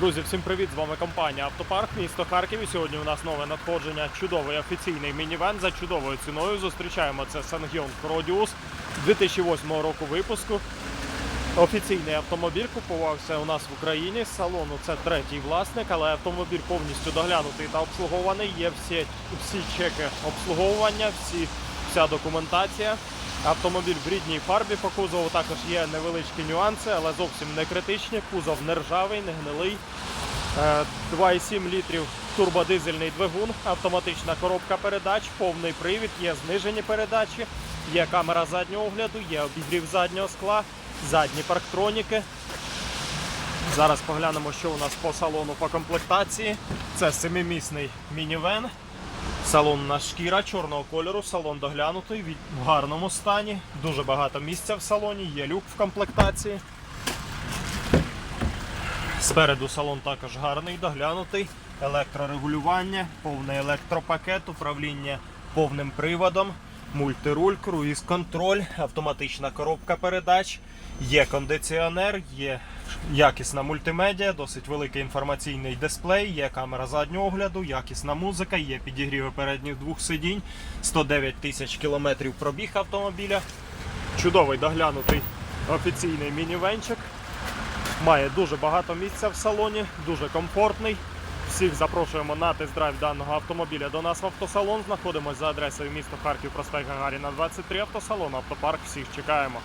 Друзі, всім привіт! З вами компанія Автопарк, місто Харків. І сьогодні у нас нове надходження. Чудовий офіційний мінівен за чудовою ціною. Зустрічаємо це Ssangyong Rodius 2008 року випуску. Офіційний автомобіль купувався у нас в Україні. З салону це третій власник, але автомобіль повністю доглянутий та обслугований. Є всі, всі чеки обслуговування, всі, вся документація. Автомобіль в рідній фарбі по кузову також є невеличкі нюанси, але зовсім не критичні. Кузов не ржавий, не гнилий. Е, 2,7 літрів турбодизельний двигун, автоматична коробка передач, повний привід, є знижені передачі, є камера заднього огляду, є обігрів заднього скла, задні парктроніки. Зараз поглянемо, що у нас по салону по комплектації. Це семимісний мінівен. Салон на шкіра чорного кольору, салон доглянутий, в гарному стані. Дуже багато місця в салоні, є люк в комплектації. Спереду салон також гарний, доглянутий. Електрорегулювання, повний електропакет, управління повним приводом, мультируль, круїз-контроль, автоматична коробка передач, є кондиціонер, є якісна мультимедіа, досить великий інформаційний дисплей, є камера заднього огляду, якісна музика, є підігріви передніх двох сидінь, 109 тисяч кілометрів пробіг автомобіля. Чудовий доглянутий офіційний мінівенчик. Має дуже багато місця в салоні, дуже комфортний. Всіх запрошуємо на тест-драйв даного автомобіля до нас в автосалон. Знаходимося за адресою міста Харків, проспект Гагаріна 23 автосалон, автопарк. Всіх чекаємо.